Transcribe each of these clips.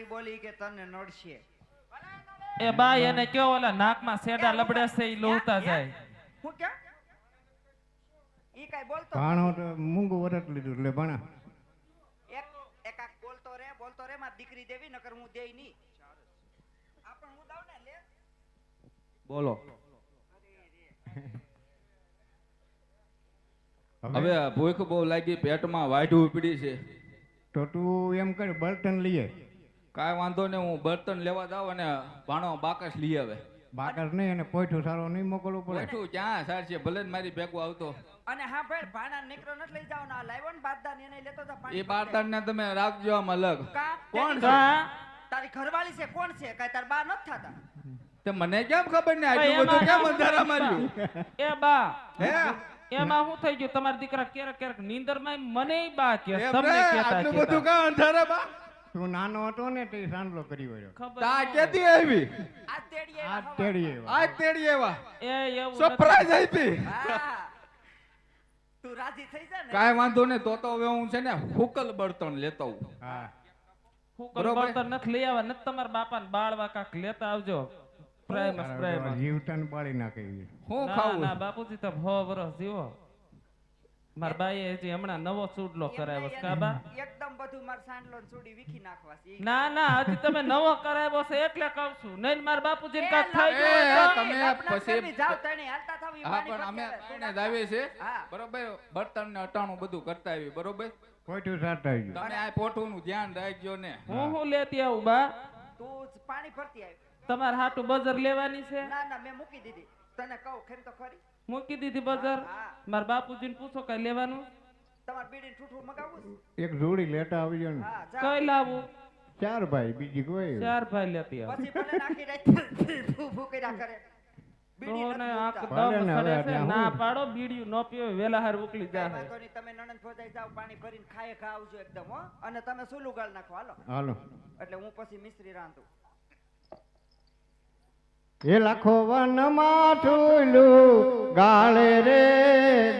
આડી બોલી કે તને નડશે. એ બાઈ એને કયો ઓલા નાકમાં સેડા લબડે છે ઈ લોહતા જાય. હું કે ઈ કાઈ બોલતો ભાણો તો મૂંગું વરત લીધું એટલે ભણા. એક એકાક બોલતો રે બોલતો રે માં દીકરી દેવી નકર હું દેઈ ની આપણ હું દઉં ને લે. બોલો. હવે? હવે ભૂખ બહુ લાગી પેટમાં વાઢું ઉપડી છે. તો તું એમ કર બર્તન લઈએ કાંઈ વાંધો નહીં હું બર્તન લેવા જાઉં અને ભાણો બાકસ લઈ આવે. બાકસ નહીં અને પોઈઠું સારો નહીં મોકલવું પડે. પોઈઠું ક્યાં સારશે ભલે મારી ભેગું આવતો. અને હા ભાઈ ભાણા નીકળો નથી લઈ જાવ ના લાવ્યો ને બારદાન એને લેતો જા એ બારદાન ને તમે રાખજો આમ અલગ. કોણ છે? તારી ઘરવાળી છે કોણ છે? કાઈ તાર બા નથી થતા? તે મને કેમ ખબર ને આટલું બધું એમાં કેમ અંધારા માર્યું? એ બા હે? એમાં શું થઈ ગયું? તમારા દીકરા ક્યારેક ક્યારેક નીંદરમાં મને બા કે તમને કહેતા આટલું બધું કા અંધારા બા? તું નાનો હતો ને તે સાંડલો કરી વળ્યો. તા કેતી આવી? આ તેડી આ તેડી આવ્યા. આજ તેડી એવા. એ એવું સરપ્રાઈઝ આપી. તું રાજી થઈ જા ને. કાંઈ વાંધો નહીં તો તો હવે હું છે ને હુકલ બળતણ લેતો હું. હા હુકલ બળતણ નથી લઈ આવ્યા નથી તમારા બાપા ને બાળવા કાક લેતા આવજો. પ્રેમ તારા પ્રેમ. જીવતન બાળી નાખે હું ખાવું? ના બાપુજી તો હો વરસ જીવો. મારા બાઈએ હજી હમણાં નવો ચૂડલો કરાવ્યો છે કાબા એકદમ બધું માર સાંડલો ને ચૂડી વીખી નાખવા છે. ના ના હજી તમે નવો કરાવ્યો છે એટલે કહું છું. નહીં માર બાપુજી કા થઈ ગયો તમે પછી- જાવ તણે હાલતા થાવ હા પણ અમે તણે જ છીએ. હા. બરોબર? બર્તન ને અટાણું બધું કરતા આવી બરોબર? પોટું સારતા આવી તમે આ પોટું નું ધ્યાન રાખજો ને. હું હું લેતી આવું બા? તું જ પાણી ભરતી આવી. તમારે હાટું બજર લેવાની છે? ના ના મેં મૂકી દીધી. તને કહું ખેર તો ખરી? મૂકી દીધી બજાર. મારા બાપુજીને પૂછો કઈ લેવાનું? તમારે બીડીને ઠૂઠું મગાવવું એક જોડી લેટા આવી જાવ ને. હા જા. કઈ લાવું? ચાર ભાઈ બીજી કોઈ. ચાર ભાઈ લેતી આવ. પછી ભલે નાખી રાખ કર્યા કરે. બીડી ને પાડો ન પીવો વેલા હાર ઉકલી જાય. તમે નણંદ ભોજાઈ જાઓ પાણી ભરીને ખાય ખા આવજો એકદમ હો. અને તમે સુલું ગાળ નાખો હાલો. હાલો. એટલે હું પછી મિસ્ત્રી રાંધું. એ લાખો વનમાં ઠુલું ગાળે રે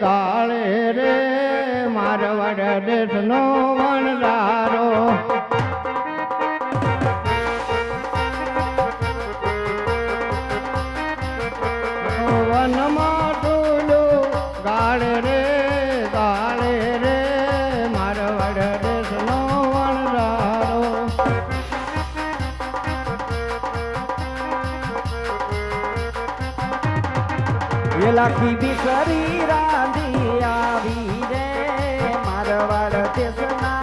ગાળે રે. મારવાડ દેશનો વણદારો લાખી બિસરી રાંધી આવી રે મારવાડ દેશના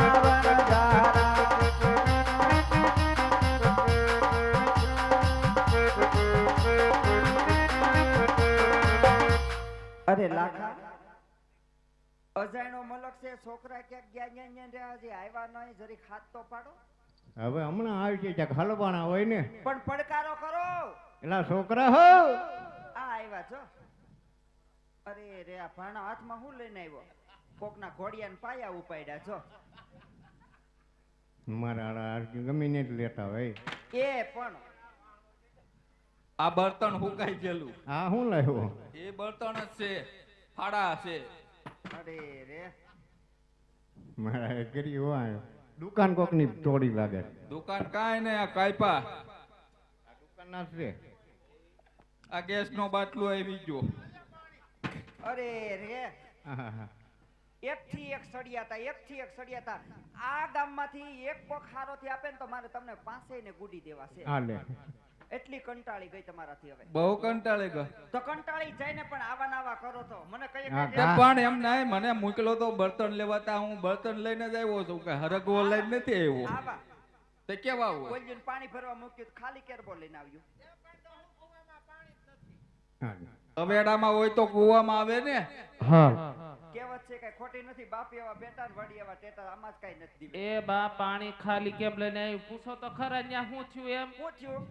અરે લાખા અજાયણો મલક છે છોકરા ક્યાંક ગયા ન્યા ન્યા રહ્યા છે આવ્યા નહીં જરી ખાત તો પાડો. હવે હમણાં આવી છે ત્યાં હલવાણા હોય ને. પણ પડકારો કરો. એલા છોકરા હો. આ આવ્યા છો. અરે રે આ ભાણા હાથમાં હું લઈને આવ્યો? કોકના ઘોડિયાને પાયા ઉપાડ્યા છો મારા આ ગમીને જ લેતા હોય એ. પણ. આ બર્તન હુકાઈ ગયેલું? હા હું લાવ્યો? એ બર્તન જ છે ફાડા છે. અરે રે. મારા એ કરી હોય દુકાન કોકની તોડી લાગે દુકાન કાંઈ નહીં આ કાયપા. દુકાન ના છે. આ ગેસ નો બાટલો આવી ગયો અરે રે. એક થી એક સળિયાતા એક થી એક સળિયાતા આ ગામમાંથી એક કોક હારોથી આપે ને તો મારે તમને પાસે ને ગુડી દેવા છે. એટલી કંટાળી ગઈ તમારાથી હવે. બહુ કંટાળી ગઈ તો કંટાળી જઈને પણ આવા નાવા કરો તો. મને કઈ પણ એમ નહીં મને મોકલો તો બર્તન લેવા તા. હું બર્તન લઈને જ આવ્યો છું કે હરગવો લઈને નથી આવ્યો. આવા તે કેવા આવું કોઈ પાણી ભરવા મૂક્યું તો ખાલી કેરબો લઈને આવ્યું. તવેડામાં હોય તો કુવામાં આવે ને? હા. કહેવત છે કઈ ખોટી નથી બાપ એવા બેટા વડી એવા ટેટા આમાં જ કઈ નથી એ બા પાણી ખાલી કેમ લઈને આવ્યું? પૂછો તો ખરા ન્યા શું થયું એમ? શું થયું?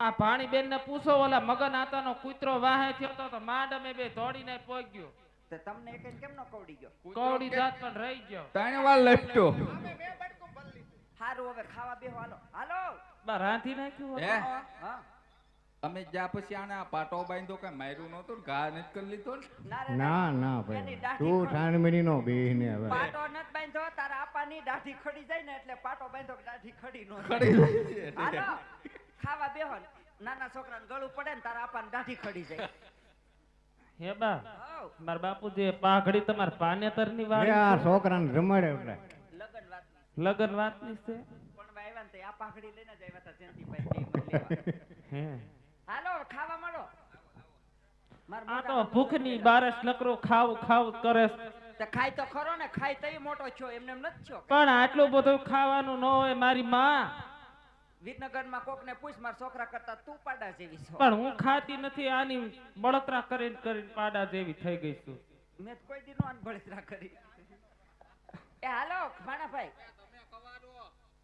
આ પાણી બેન ને પૂછો ઓલા મગન આતાનો કૂતરો વાહે થયો તો તો માંડમે બે દોડીને પોગ્યો તે તમને એક કેમ નો કવડી ગયો? કવડી જાત પણ રહી ગયો. ત્રણ વાર લપટ્યો. હારું હવે ખાવા બેહો હાલો. હાલો. બા રાંધી નાખ્યું હે? હા. અમે જ્યાં પછી આને આ પાટો બાંધો કઈ માર્યું નહોતું ને ઘા નથી કરી લીધો ને? ના ના ના ભાઈ. તું ખોલ. ઠાણમણી નો બેહને હવે. પાટો નત બાંધો તારા આપાની દાઢી ખડી જાય ને એટલે પાટો બાંધો કે દાઢી ખડી નો ખડી જાય. હાલો ખાવા બેહો ને. નાના છોકરાને ગળું પડે ને તારા આપાને દાઢી ખડી જાય. હે બા મારા બાપુજી પાઘડી તમારા પાનેતરની એ વાત આ છોકરાને રમાડે એટલે લગન વાત લગન વાતની છે? પણ આવ્યા ને તે આ પાઘડી લઈને જ આવ્યા હતા જયંતિભાઈ હે. હાલો ખાવા માંડો આ તો ભૂખની બારસ નકરો ખાવ ખાવ કરે ખાય તો ખરો ને ખાય તઈ મોટો છો એમને એમ નથી છો પણ આટલું બધું ખાવાનું ન હોય મારી માં. વિરનગરમાં કોક ને પૂછ મારા છોકરા કરતા તું પાડા જેવી છો. પણ હું ખાતી નથી આની બળતરા કરીને કરીને પાડા જેવી થઈ ગઈ છું. મેં કોઈ દી નો બળતરા કરી. એ હાલો ભાણાભાઈ.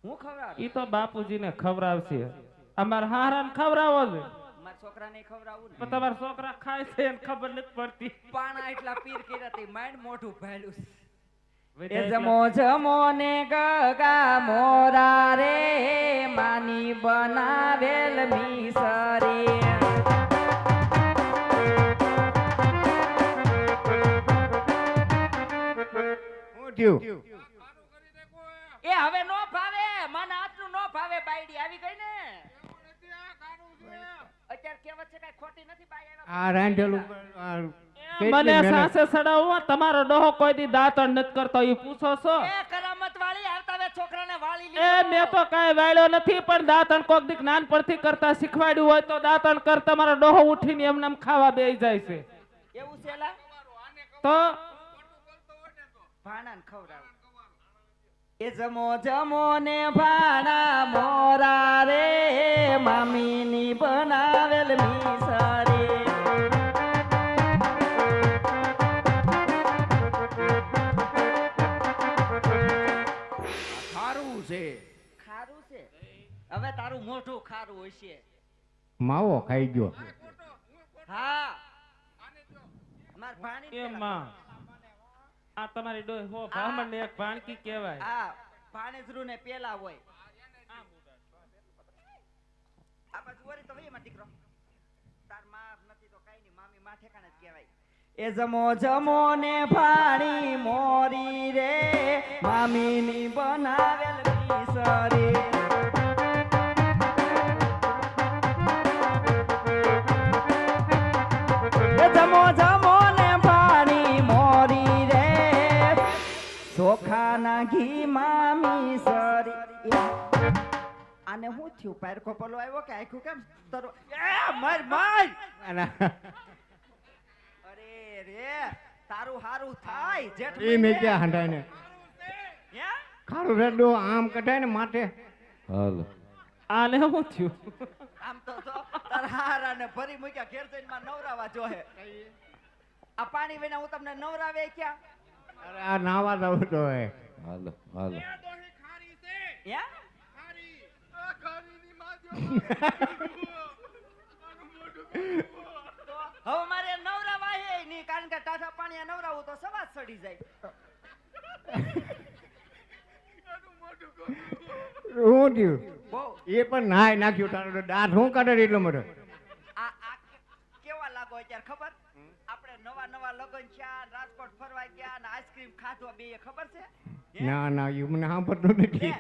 હું ખવડાવું? ઈ તો બાપુજીને ખવડાવશે. અમારા હારાને ખવડાવો છે. છોકરાને ખવડાવું ને. તમારા છોકરા ખાય છે એને ખબર નથી પડતી. પાણા એટલા પીર કર્યા તે માઇન્ડ મોઢું ભેલું એ જમો જમો ને ગગા મોરા રે માની બનાવેલ મીસરી. એ હવે નો ભાવે મને આટલું નો ભાવે બાયડી આવી ગઈ ને અત્યારે કહેવત છે કઈ ખોટી નથી બાઈ આ રાંધેલું મને સાસે સડાવવા તમારો ડોહો કોઈ દી દાંતણ નથી કરતો ઈ પૂછો છો? એ કરામત વાળી આવતાવે છોકરાને વાળી એ મે તો કાંઈ વાળ્યો નથી પણ દાંતણ કોક દીક નાનપણથી કરતા શીખવાડ્યું હોય તો દાંતણ કર તમારો ડોહો ઉઠીને એમ નામ ખાવા બે જાય છે. એવું છે તો? ભાણાને ખવડાવું. એ જમો જમો ને ભાણા મોરા રે મામીની બનાવેલ મીસારી. સારું છે. ખારું છે? હવે તારું મોઢું ખારું હશે. માવો ખાઈ ગયો. હા. અમાર ભાણી આ તમારી ડોય હો બ્રાહ્મણ ને એક ભાણકી કહેવાય. આ ભાણેજરૂ ને પેલા હોય. આ બાજુ વળી તો વહી એમાં દીકરો. તારમાં નથી તો કાઈ નહીં મામી માથે કાને જ કહેવાય. એ જમો જમો ને ભાણી મોરી રે મામી ની બનાવેલ મીસરી. શું થયું કોપલો આવ્યો કે આખું કેમ તરો એ મર મર! અરે રે તારું હારું થાય જેઠ એ મે મહિને. ક્યાં હંડાય ને હે? ખારું રેડો આમ કઢાય ને માથે. હાલો. આને શું થયું? આમ તો તો તારા ને ભરી મૂક્યા ઘેર જઈને માં નવરાવા જોહે આ પાણી વિના હું તમને નવરાવે ક્યાં? અરે આ નાવા દઉં તો હે. હાલો હાલો. હે? હવે મારે નવરા વાહે નહીં કારણ કે ટાઢા પાણી નવરાવું તો સવાજ સડી જાય. શું થયું? બહુ. એ પણ નાય નાખ્યું તારો દાંત શું કાઢે એટલો મોટો આ આ કેવા લાગો અત્યારે ખબર? આપણે નવા નવા લગન છે રાજકોટ ફરવા ગયા અને આઈસ્ક્રીમ ખાધો બે ખબર છે? ના ના એ મને સાંભળતું નથી.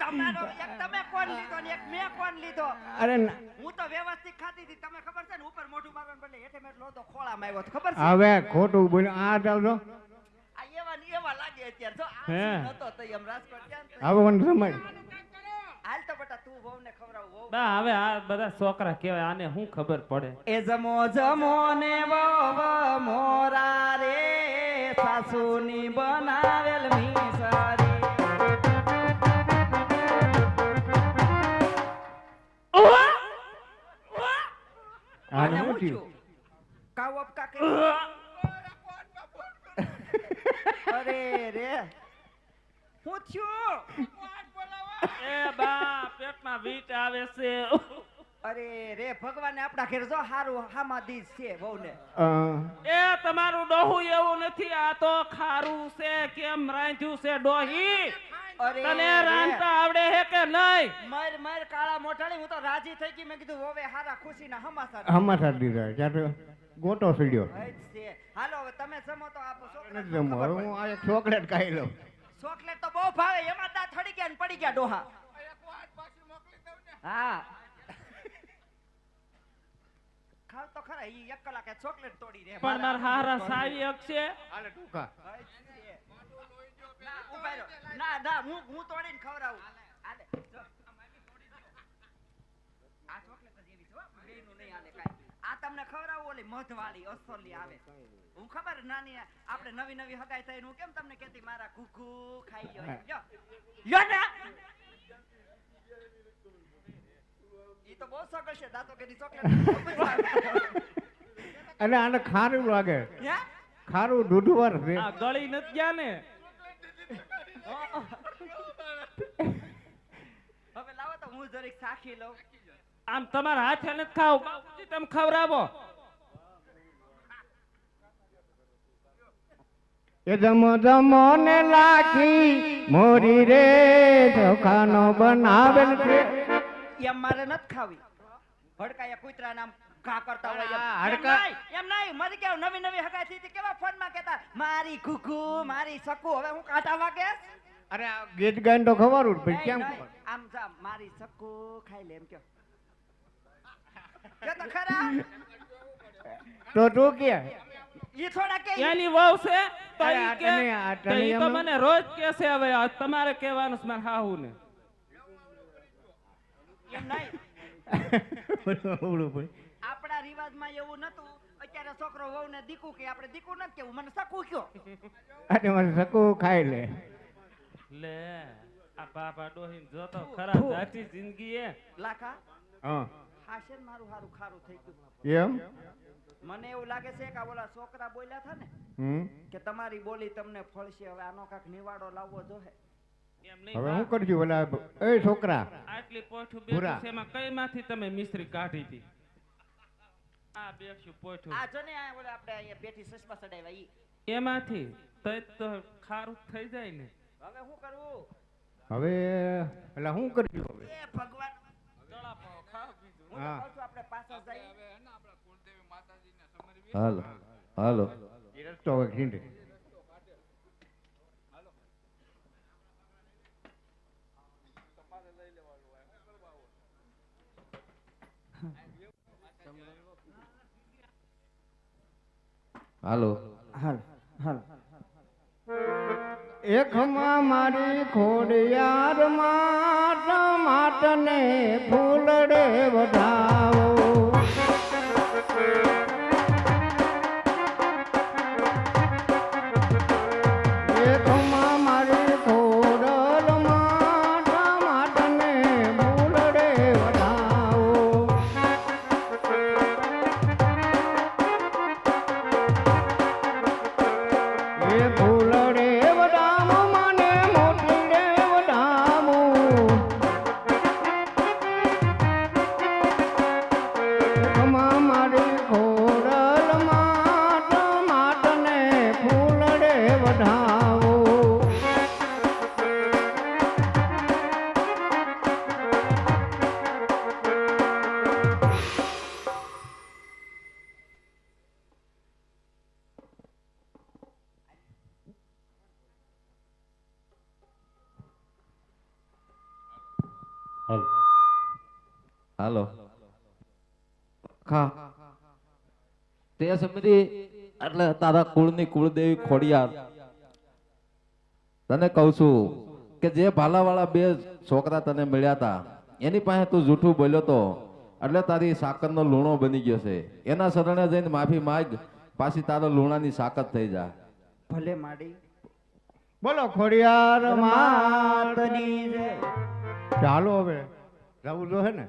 તમારો એક તમે કોણ લીધો ને એક મેં કોણ લીધો? અરે હું તો વ્યવસ્થિત ખાતી હતી. તમે ખબર છે ને ઉપર મોઢું મારવાનું બદલે હેઠે મેં લોધો ખોળામાં આવ્યો ખબર છે? હવે ખોટું બોલ્યો. આ જાવ આ એવા ને એવા લાગે અત્યારે. જો આ હે. સીન એમ રાજકોટ ગયા ને તો હવે મને સમજ. હાલ તો બેટા તું વહુ. બા હવે આ બધા છોકરા કહેવાય આને શું ખબર પડે? એ જમો જમો ને વવ મોરા રે. સાસુની બનાવેલ મીસારી. આને આને શું હું થયું? કાવ અરે રે. હું થયું? એ બા પેટમાં વીટ આવે છે. અરે રે ભગવાન આપણા ઘેર જો હારું હામા દીજ છે વહુને. એ તમારું ડોહું એવું નથી આ તો ખારું છે કેમ રાંધ્યું છે ડોહી? અરે તને રાંધતા આવડે હે કે નહીં? મર મર કાળા મોઢાણી હું તો રાજી થઈ ગઈ મેં કીધું હવે હારા ખુશીના હમાસા હમાસા દીધા ત્યારે ગોટો સીડ્યો. હાલો હવે તમે જમો તો આપો છોકરાને જમો. હું આ એક ચોકલેટ ખાઈ લઉં. ચોકલેટ તો બહુ ભાવે એમાં દાંત થડી ગયા ને પડી ગયા ડોહા. હા. ખાવ તો ખરા ઈ એક કલાકે ચોકલેટ તોડી દે. પણ મારા હારા સાવી અક્ષે હાલે ટૂંકા. ના, ના હું હું તોડીને ખવડાવું. હાલે. આ ચોકલેટ જ એવી છે હો, નહીં હાલે કાંઈ. આ તમને ખવડાવું ઓલી મધવાળી અસલી આવે. હું ખબર નાની આપણે નવી નવી હગાઈ થઈ હું કેમ તમને કેતી મારા ઘુઘુ ખાઈ ગયો. ને ઈ તો બહુ સગળ છે દાંતો કે ચોકલેટ. અને આને ખારું લાગે. ખારું દૂધવાર છે આ ગળી નથી ગયા ને. હવે લાવો તો હું જરીક સાખી લઉં. આમ તમારા હાથે નથી ખાવ. બાપુજી તમે ખવડાવો. એ જમો જમો ને લાખી મોરી રે ધોખાનો બનાવેલ છે. એમ મારે નથી ખાવી. હડકાયા કૂતરા નામ ઘા કરતા હોય એમ. આ એમ હડકા- નહીં, એમ કેવું નવી નવી હગાઈ થઈ કેવા ફોનમાં કેતા મારી ઘુઘુ મારી સકુ હવે હું કાંટા વાગે અરે ગીત ગાઈને તો ખવારું ભાઈ કેમ નહીં, નહીં. આમ જા મારી સકુ ખાઈ લે એમ કયો. કયો તો ખરા? તો તું કે. ઈ થોડા કે. એની વહુ છે તો ઈ કે તો તને ઈ તો એમ- મને રોજ કે છે હવે તમારે કહેવાનું છે મારા હાહુ ને એમ નહીં. આપણા રિવાજમાં એવું નતું. અત્યારે છોકરો વહુ ને દીકુ કે આપણે દીકુ નથી કેવું. મને સકું કયો. અને મને સકું ખાઈ લે. લે આ બાપા ડોહીન જોતો ખરા જાતી જિંદગી એ. લાખા હા. હાશે ને મારું હારું ખારું થઈ ગયું. એમ? મને એવું લાગે છે કે ઓલા છોકરા બોલ્યા થા ને કે તમારી બોલી તમને ફળશે. હવે આનો કાક નિવાડો લાવવો નહીં હવે હું કરજો ઓલા એ છોકરા. આટલી પોઠું ભૂરા. બેઠું છે એમાં કઈ માંથી તમે મિસ્ત્રી કાઢી હતી? આ બેઠું પોઠું. આ જો ને આ ઓલા આપણે અહીંયા બેઠી સસમા સડાવ્યા ઈ. એમાંથી તો તો ખારું થઈ જાય ને. હવે શું કરવું હવે એટલે હું કરજો હવે? એ ભગવાન. હું તો હા. કહું છું આપણે પાછા જઈએ. હાલો હાલો. એ રસ્તો હવે ખીંડે. હાલો. હાલ હાલ. એકમાં મારી ખોડિયાર માં ટમાટને ફૂલડે વધાવો તે સમજી એટલે તારા કુળની કુળદેવી ખોડિયાર. તને કહું છું કે જે ભાલાવાળા બે છોકરા તને મળ્યા હતા એની પાસે તું જૂઠું બોલ્યો તો એટલે તારી સાકરનો લૂણો બની ગયો છે. એના શરણે જઈને માફી માંગ પાછી તારા લૂણાની સાકત થઈ જા. ભલે માડી. બોલો ખોડિયાર માતની ચાલો હવે જવું જો હે ને?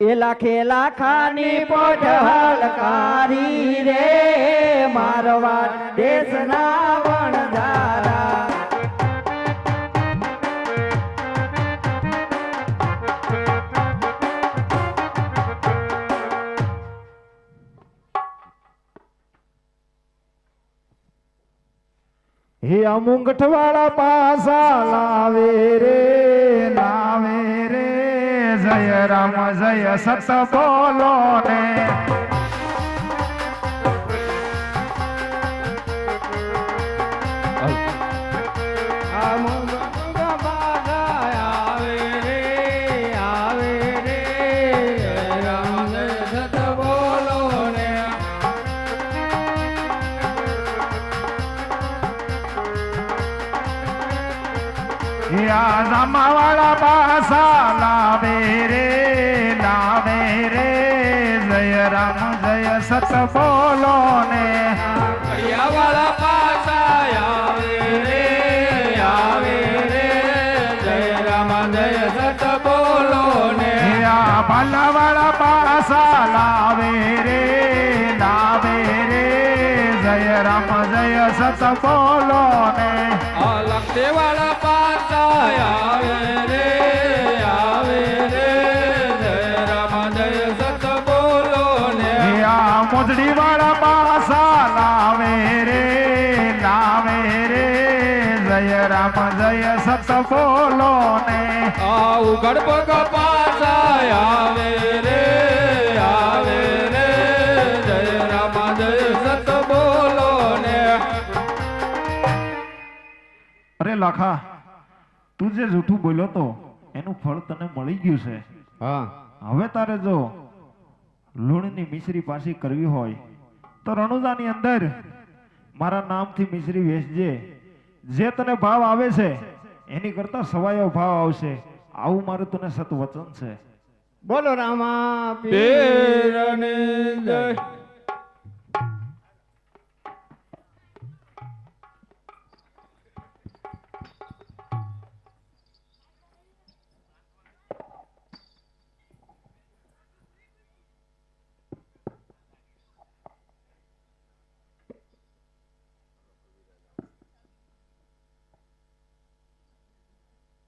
હા ખેલા ખાની લાખાની હલકારી રે, મારવા દેશના વણજારા હે અમુંગઠવાળા પાસા લાવે રે લાવે રે. જય રામ જય સત બોલો ને. યા જામાવાળા સત બોલો ને વાળા પાસા આવે રે આવે રે. જય રામ જય સત બોલો ને યા ભાલાવાળા પાસા લાવે રે લાવે રે. જય રામ જય સત બોલો ને લખતે વાળા પાસા આવે રે જય રામ જય સત બોલો ને આ ઉઘડ પાછા આવે રે આવે રે જય રામ જય સત બોલો ને અરે લાખા તું જે જૂઠું બોલ્યો તો એનું ફળ તને મળી ગયું છે. હા. હવે તારે જો લૂણની મિશ્રી પાછી કરવી હોય તો રણુજાની અંદર મારા નામથી મિશ્રી વેચજે. જે તને ભાવ આવે છે એની કરતા સવાયો ભાવ આવશે. આવું મારું તને સત વચન છે. બોલો રામા પીરની જય